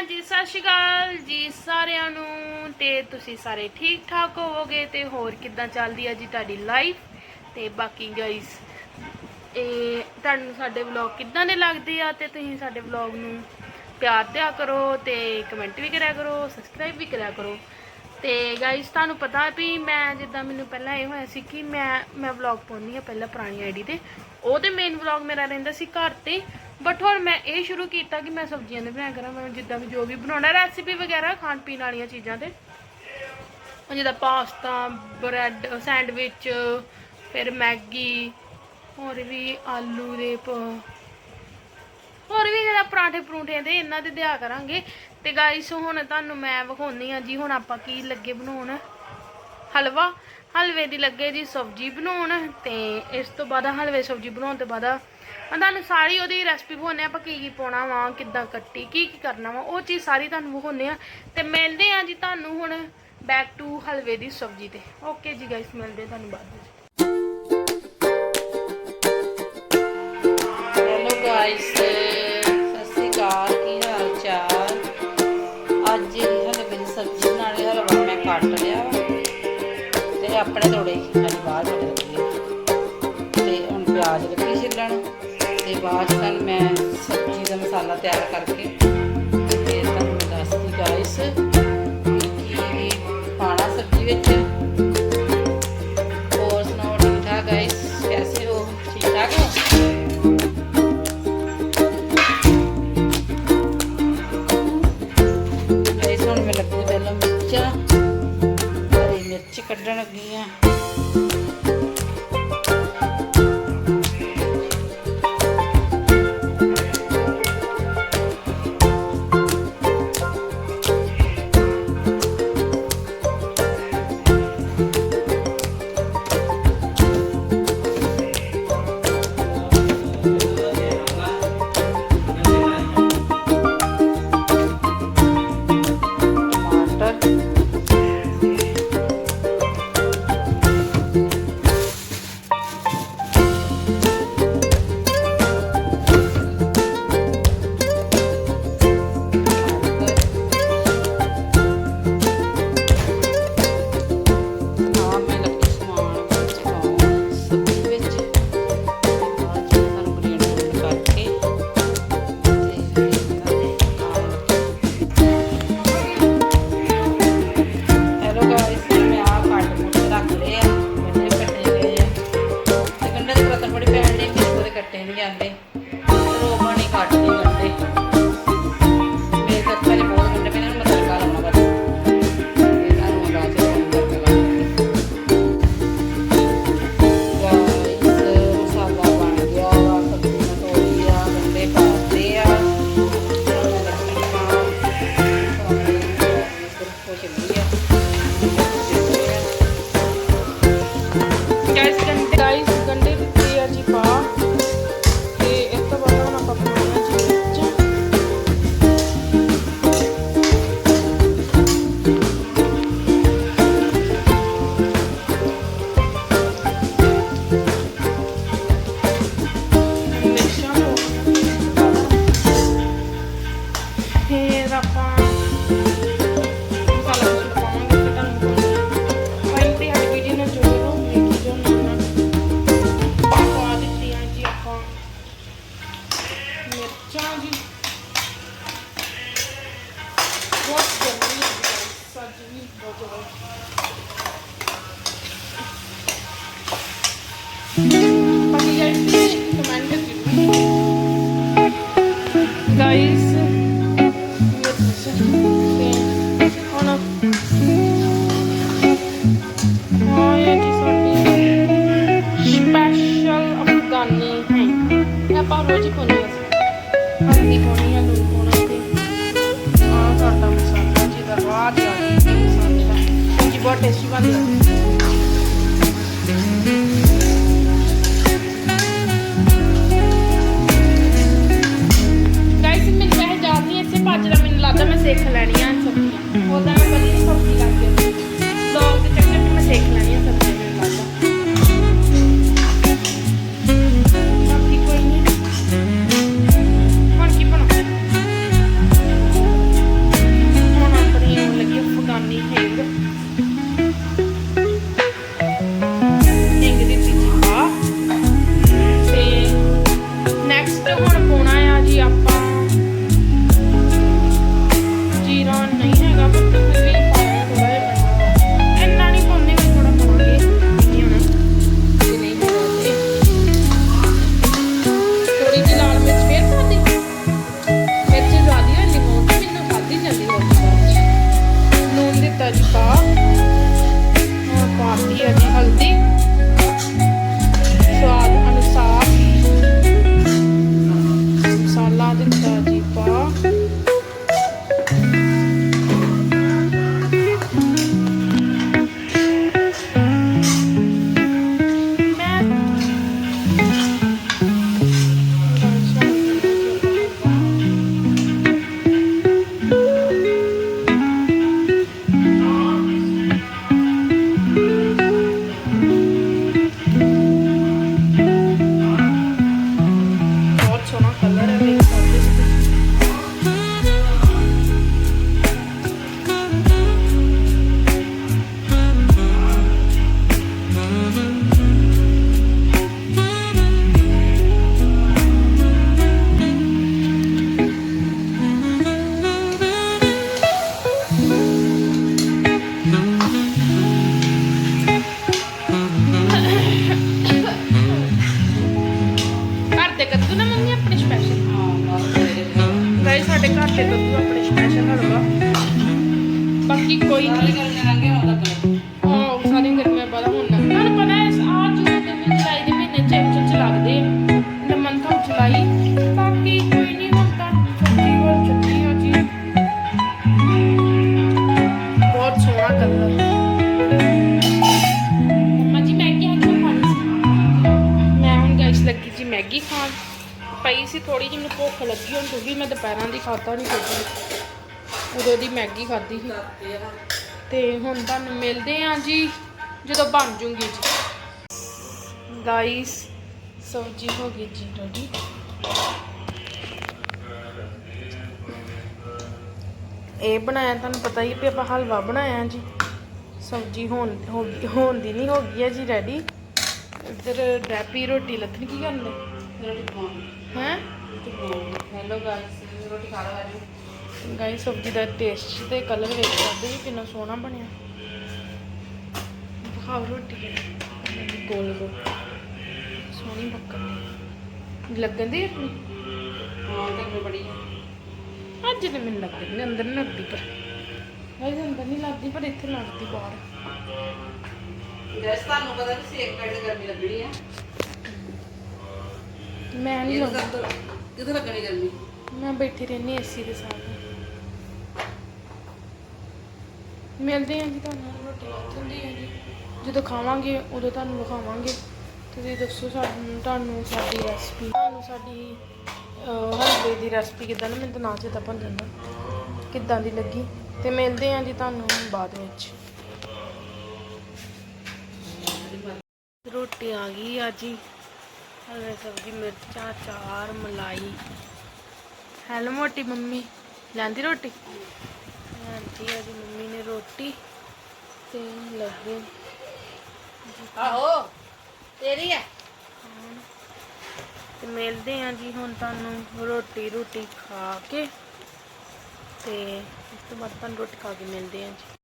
ਹਾਂਜੀ, ਸਤਿ ਸ਼੍ਰੀ ਅਕਾਲ ਜੀ ਸਾਰਿਆਂ ਨੂੰ ਤੇ ਤੁਸੀਂ ਸਾਰੇ ਠੀਕ ਠਾਕ ਹੋਵੋਗੇ ਤੇ ਹੋਰ ਕਿੱਦਾਂ ਚੱਲਦੀ ਆ ਜੀ ਤੁਹਾਡੀ ਲਾਈਫ ਤੇ ਬਾਕੀ ਗਾਇਸ ਇਹ ਤੁਹਾਨੂੰ ਸਾਡੇ ਵਲੌਗ ਕਿੱਦਾਂ ਦੇ ਲੱਗਦੇ ਆ ਤੇ ਤੁਸੀਂ ਸਾਡੇ ਵਲੌਗ ਨੂੰ ਪਿਆਰ ਦਿਆ ਕਰੋ ਤੇ ਕਮੈਂਟ ਵੀ ਕਰਿਆ ਕਰੋ ਸਬਸਕ੍ਰਾਈਬ ਵੀ ਕਰਿਆ ਕਰੋ। ਤੇ ਗਾਈਸ ਤੁਹਾਨੂੰ ਪਤਾ ਵੀ ਮੈਂ ਜਿੱਦਾਂ ਮੈਨੂੰ ਪਹਿਲਾਂ ਇਹ ਹੋਇਆ ਸੀ ਕਿ ਮੈਂ ਮੈਂ ਵਲੌਗ ਪਾਉਂਦੀ ਆ ਪਹਿਲਾਂ ਪੁਰਾਣੀ ਆਈਡੀ ਤੇ। ਉਹ ਤੇ ਮੇਨ ਵਲੌਗ ਮੇਰਾ ਰਹਿੰਦਾ ਸੀ ਘਰ ਤੇ। ਬਟ ਹੁਣ ਮੈਂ ਇਹ ਸ਼ੁਰੂ ਕੀਤਾ ਕਿ ਮੈਂ ਸਬਜ਼ੀਆਂ ਦੇ ਬਣਾਇਆ ਕਰਾਂ ਮੈਂ ਜਿੱਦਾਂ ਵੀ ਜੋ ਵੀ ਬਣਾਉਣਾ ਰੈਸਿਪੀ ਵਗੈਰਾ, ਖਾਣ ਪੀਣ ਵਾਲੀਆਂ ਚੀਜ਼ਾਂ ਤੇ। ਜਿੱਦਾਂ ਪਾਸਤਾ ਬ੍ਰੈਡ ਸੈਂਡਵਿਚ ਫਿਰ ਮੈਗੀ, ਹੋਰ ਵੀ ਆਲੂ ਦੇ ਹੋਰ ਵੀ ਜਿਹੜਾ ਪਰਾਂਠੇ ਪਰੂੰਠੇ ਦੇ, ਇਹਨਾਂ ਦੇ ਦਿਆ ਕਰਾਂਗੇ। ਤੇ ਗਾਇਸ ਹੁਣ ਤੁਹਾਨੂੰ ਮੈਂ ਵਿਖਾਉਣੀ ਆ ਜੀ, ਹੁਣ ਆਪਾਂ ਕੀ ਲੱਗੇ ਬਣਾਉਣ। ਹਲਵਾ ਹਲਵੇ ਦੀ ਲੱਗੇ ਜੀ ਸਬਜ਼ੀ ਬਣਾਉਣ ਤੇ ਇਸ ਤੋਂ ਬਾਅਦ ਹਲਵੇ ਸਬਜ਼ੀ ਬਣਾਉਣ ਤੋਂ ਬਾਅਦ ਮੈਂ ਤੁਹਾਨੂੰ ਸਾਰੀ ਉਹਦੀ ਰੈਸਪੀ ਵਿਖਾਉਂਦੇ ਆ ਆਪਾਂ ਕੀ ਕੀ ਪਾਉਣਾ ਵਾ, ਕਿੱਦਾਂ ਕੱਟੀ, ਕੀ ਕੀ ਕਰਨਾ ਵਾ, ਉਹ ਚੀਜ਼ ਸਾਰੀ ਤੁਹਾਨੂੰ ਵਿਖਾਉਂਦੇ ਆ ਤੇ ਮਿਲਦੇ ਆ ਜੀ ਤੁਹਾਨੂੰ ਹੁਣ ਬੈਕ ਟੂ ਹਲਵੇ ਦੀ ਸਬਜ਼ੀ ਤੇ। ਓਕੇ ਜੀ ਗਾਇਸ ਮਿਲਦੇ ਆ ਤੁਹਾਨੂੰ ਬਾਅਦ ਵਿੱਚ। ਹੈਲੋ ਗਾਇਸ ਲੱਗੀ ਤੇ ਬਾਅਦ 'ਚ ਮੈਂ ਸਬਜ਼ੀ ਦਾ ਮਸਾਲਾ ਤਿਆਰ ਕਰਕੇ ਤੇ ਤੁਹਾਨੂੰ ਦੱਸਦੀ ਗਾਇਸ ਕੀ ਪਾਣਾ ਸਬਜ਼ੀ ਵਿੱਚ। door. ਬਹੁਤ ਟੇਸਟੀ ਬਣਦਾ ਗਾਇਸ ਮੈਨੂੰ ਵੈਸੇ ਯਾਦ ਨਹੀਂ ਇੱਥੇ ਭੱਜ ਦਾ ਮੈਨੂੰ ਲੱਗਦਾ ਮੈਂ ਸਿੱਖ ਲੈਣੀਆਂ ਸਬਜ਼ੀਆਂ। ਉਹਦਾ ਮੈਂ ਕਦੀ ਸਬਜ਼ੀ ਲੱਗ ਲੋਕ ਦੇ ਕੇ ਦੱਸੂ ਆਪਣੇ ਸਪੈਸ਼ਲ ਹਲਵਾ। ਬਾਕੀ ਕੋਈ ਨਹੀਂ। ਪਈ ਸੀ ਥੋੜੀ ਜਿਹੀ ਮੈਨੂੰ ਭੁੱਖ ਲੱਗੀ ਹੁਣ ਕਿਉਂਕਿ ਮੈਂ ਦੁਪਹਿਰਾਂ ਦੀ ਖਾਧਾ ਨਹੀਂ ਕੁਝ ਉਦੋਂ ਦੀ ਮੈਗੀ ਖਾਧੀ ਸੀ। ਤੇ ਹੁਣ ਤੁਹਾਨੂੰ ਮਿਲਦੇ ਆ ਜੀ, ਜਦੋਂ ਬਣ ਜੂਗੀ ਜੀ। ਗਾਈਸ ਸਬਜ਼ੀ ਹੋ ਗਈ ਜੀ ਰੈਡੀ ਇਹ ਬਣਾਇਆ, ਤੁਹਾਨੂੰ ਪਤਾ ਹੀ ਵੀ ਆਪਾਂ ਹਲਵਾ ਬਣਾਇਆ ਜੀ। ਸਬਜ਼ੀ ਹੋਣ ਹੋ ਗਈ, ਹੋਣ ਦੀ ਨਹੀਂ ਹੋ ਗਈ ਹੈ ਜੀ ਰੈਡੀ ਇੱਧਰ ਡੈਪੀ ਰੋਟੀ ਲੱਥਣ ਕੀ ਕਰਦੇ ਰੋਟੀ ਖਾਣ ਹੈ? ਹੈਲੋ ਗਾਇਸ ਰੋਟੀ ਖਾ ਲਓ ਆਜੋ ਗਾਈ ਸਬਜ਼ੀ ਦਾ ਟੇਸਟ ਤੇ ਕਲਰ ਵੇਖ ਸਕਦੇ ਵੀ ਕਿੰਨਾ ਸੋਹਣਾ ਬਣਿਆ। ਖਾਓ ਰੋਟੀ ਗੋਲ ਗੋਲ। ਸੋਹਣੀ ਦੀ ਲੱਗਣ ਦੀ ਆਪਣੀ? ਹਾਂ ਤੇ ਬੜੀ ਹੈ ਅੱਜ ਤੇ ਮੈਨੂੰ ਲੱਗਦੀ ਨਹੀਂ ਅੰਦਰ ਨਹੀਂ ਲੱਗਦੀ ਪਰ। ਗਾਈ ਅੰਦਰ ਨਹੀਂ ਲੱਗਦੀ ਪਰ ਇੱਥੇ ਲੱਗਦੀ ਬਾਹਰ। ਜੈਸ ਤੁਹਾਨੂੰ ਪਤਾ ਵੀ ਸੇਕ ਦੀ ਗਰਮੀ ਲੱਗਣੀ ਹੈ ਮੈਂ ਨਹੀਂ ਇਹ ਲੱਗਦੀ ਤਾਂ ਕਿੱਥੇ ਲੱਗਣੀ ਗਰਮੀ? ਮੈਂ ਬੈਠੀ ਰਹਿੰਦੀ ਏਸੀ ਦੇ ਸਾਹਮਣੇ। ਮਿਲਦੇ ਹਾਂ ਜੀ ਤੁਹਾਨੂੰ ਰੋਟੀ ਜਾਂਦੀ ਹੈ ਜੀ। ਜਦੋਂ ਖਾਵਾਂਗੇ ਉਦੋਂ ਤੁਹਾਨੂੰ ਵਿਖਾਵਾਂਗੇ। ਤੁਸੀਂ ਦੱਸੋ ਸਾਨੂੰ ਤੁਹਾਨੂੰ ਸਾਡੀ ਰੈਸਪੀ ਤੁਹਾਨੂੰ ਸਾਡੀ ਅਹ, ਹਲਵੇ ਦੀ ਰੈਸਪੀ ਕਿੱਦਾਂ ਨਾ ਮੈਨੂੰ ਤਾਂ ਨਾ ਚੇਤਾ ਭੁੱਲ ਜਾਂਦਾ। ਕਿੱਦਾਂ ਦੀ ਲੱਗੀ? ਤੇ ਮਿਲਦੇ ਹਾਂ ਜੀ ਤੁਹਾਨੂੰ ਬਾਅਦ ਵਿੱਚ। ਰੋਟੀ ਆ ਗਈ ਆ ਜੀ। ਹਲਵੇ ਸਬਜ਼ੀ ਮਿਰਚਾਂ ਚਾਰ ਮਲਾਈ। ਹੈਲੋ ਮੋਟੀ ਮੰਮੀ ਲੈਂਦੀ ਰੋਟੀ? ਲੈਂਦੀ ਆ ਜੀ ਮੰਮੀ ਨੇ ਰੋਟੀ ਤੇ ਲੱਗੇ। ਆਹੋ ਤੇਰੀ ਹੈ। ਤੇ ਮਿਲਦੇ ਆ ਜੀ ਹੁਣ ਤੁਹਾਨੂੰ ਰੋਟੀ ਰੋਟੀ ਖਾ ਕੇ ਤੇ ਇਸ ਤੋਂ ਬਾਅਦ ਤੁਹਾਨੂੰ ਰੋਟੀ ਖਾ ਕੇ ਮਿਲਦੇ ਆ ਜੀ।